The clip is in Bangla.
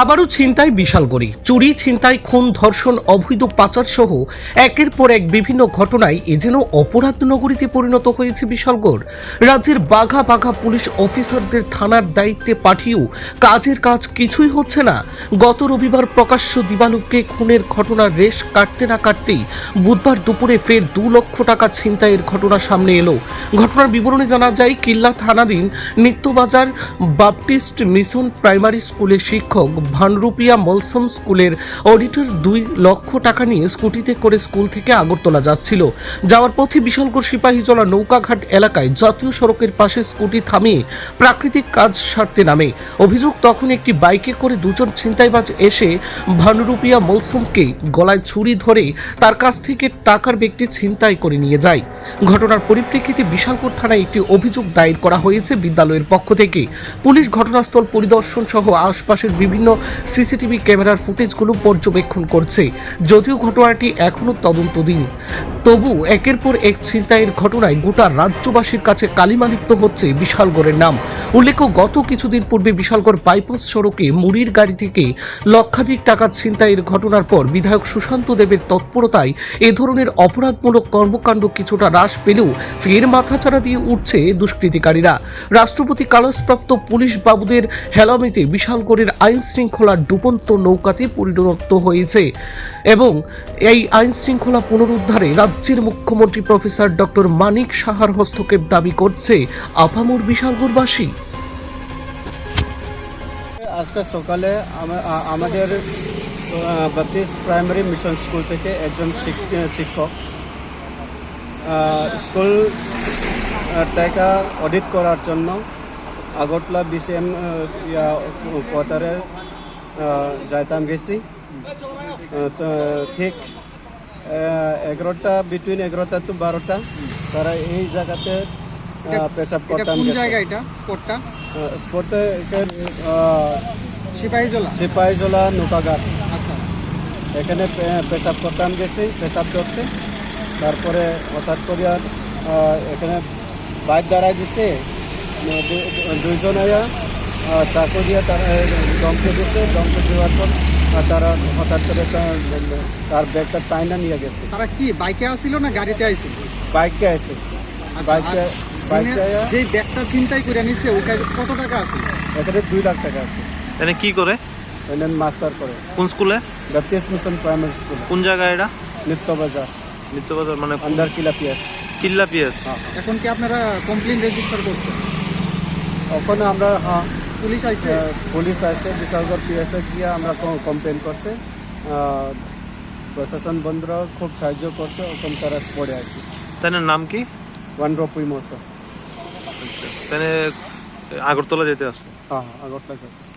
আবারও ছিনতাই বিশালগড়ি চুরি, ছিনতাই, খুন, ধর্ষণ, অবৈধ পাচার সহ একের পর এক বিভিন্ন ঘটনায় এ যেন অপরাধ নগরীতে পরিণত হয়েছে বিশালগড় রাজ্যের বাঘা বাঘা পুলিশ অফিসারদের থানার দায়িত্বে পাঠিয়েও কাজের কাজ কিছুই হচ্ছে না। গত রবিবার প্রকাশ্য দিবালুককে খুনের ঘটনার রেশ কাটতে না কাটতেই বুধবার দুপুরে ফের দু লক্ষ টাকা ছিনতাইয়ের ঘটনা সামনে এলো। ঘটনার বিবরণে জানা যায়, কিল্লা থানাধীন নিত্যবাজার বাপটিস্ট মিশন প্রাইমারি স্কুলের শিক্ষক ভানরুপিয়া মলসম স্কুলের অডিটর দুই লক্ষ টাকা নিয়ে স্কুটিতে করে স্কুল থেকে আগরতলা যাচ্ছিল। যাওয়ার পথে বিশালগড় সিপাহীজলা নৌকাঘাট এলাকায় জাতীয় সড়কের পাশে স্কুটি থামিয়ে প্রাকৃতিক কাজ সারতে নামে। অভিযোগ, তখন একটি বাইকে করে দুজন ছিনতাইবাজ এসে ভানুরুপিয়া মলসুমকে গলায় ছুরি ধরে তার কাছ থেকে টাকার ব্যক্তি ছিনতাই করে নিয়ে যায়। ঘটনার পরিপ্রেক্ষিতে বিশালপুর থানায় একটি অভিযোগ দায়ের করা হয়েছে বিদ্যালয়ের পক্ষ থেকে। পুলিশ ঘটনাস্থল পরিদর্শন সহ আশপাশের বিভিন্ন সিসিটিভি ক্যামেরার ফুটেজগুলো পর্যবেক্ষণ করছে। যদিও ঘটনাটি এখনও তদন্তধীন। তবু একের পর এক ছিনতাইয়ের ঘটনায় গোটা রাজ্যবাসীর কাছে কালিমালিপ্ত হচ্ছে বিশালগড়ের নাম। উল্লেখ্য, গত কিছুদিন পূর্বে বিশালগড় বাইপাস সড়কে মুড়ির গাড়ি থেকে লক্ষাধিক টাকা ছিনতাইয়ের ঘটনার পর বিধায়ক সুশান্ত দেবের তৎপরতায় এ ধরনের অপরাধমূলক কর্মকাণ্ড কিছুটা হ্রাস পেলেও ফের মাথাচাড়া দিয়ে উঠছে দুষ্কৃতিকারীরা। রাষ্ট্রপতি কালসপ্রাপ্ত পুলিশ বাবুদের হেলামিতে বিশালগড়ের আইন শৃঙ্খলার ডুবন্ত নৌকাতে পরিণত হয়েছে এবং এই আইন শৃঙ্খলা পুনরুদ্ধারে রাজ্যের মুখ্যমন্ত্রী প্রফেসর ডক্টর মানিক সাহার হস্তক্ষেপ দাবি করছে আপামর বিশালগড়বাসী। আজকে সকালে আমাদের বাপ্তিস প্রাইমারি মিশন স্কুল থেকে একজন শিক্ষক স্কুল টাকা অডিট করার জন্য আগরতলা বিসিএম কোয়ার্টারে যাইতাম গেছি। তো ঠিক এগারোটা বিটুইন এগারোটা টু বারোটা তারা এই জায়গাতে পেশাব করতাম স্পটটা? স্পটে এখানে, আহ, সিপাহীজলা? সিপাহীজলা নৌকাঘাট। আচ্ছা। এখানে পেশাব করতাম গেছি পেশাব করছে। তারপরে হঠাৎ করে আর, এখানে বাইক দাঁড়াই দিছে। দুইজন আয়া চাকু দিয়ে তারা দমকে দিছে দমকে দেওয়ার পর তারা হঠাৎ করে তার- ব্যাগটা টাইনা নিয়ে গেছে। তারা কি বাইকে আসছিল না গাড়িতে আইছিল বাইকে আছে আচ্ছা, বাইকে আর বাইকে যেই ব্যাগটা ছিনতাই করে নিচ্ছে ওইটা কত টাকা আছে? এখানে দুই লাখ টাকা আছে। এখানে কি করে? এখানে মাস্টার করে। কোন স্কুলে? Baptist mission primary school. কোন জায়গায় এটা? নিত্য বাজার নিত্যবাজার মানে আন্ডার কিলা পিএস কিল্লা পিএস এখন কি আপনারা কমপ্লেন রেজিস্টার করছেন? ওখানে আমরা হ্যাঁ পুলিশ আইছে? আহ, পুলিশ আছে বিশালগড় পিএসএ গিয়ে আমরা কমপ্লেন করছে। প্রশাসন বন্ধুরা খুব সাহায্য করছে ওখানে তারা পড়ে আছে। তাই নাম কি? ওয়ান রপুই মশা তাহলে আগরতলা যেতে আসবে। হ্যাঁ আগরতলা যাচ্ছে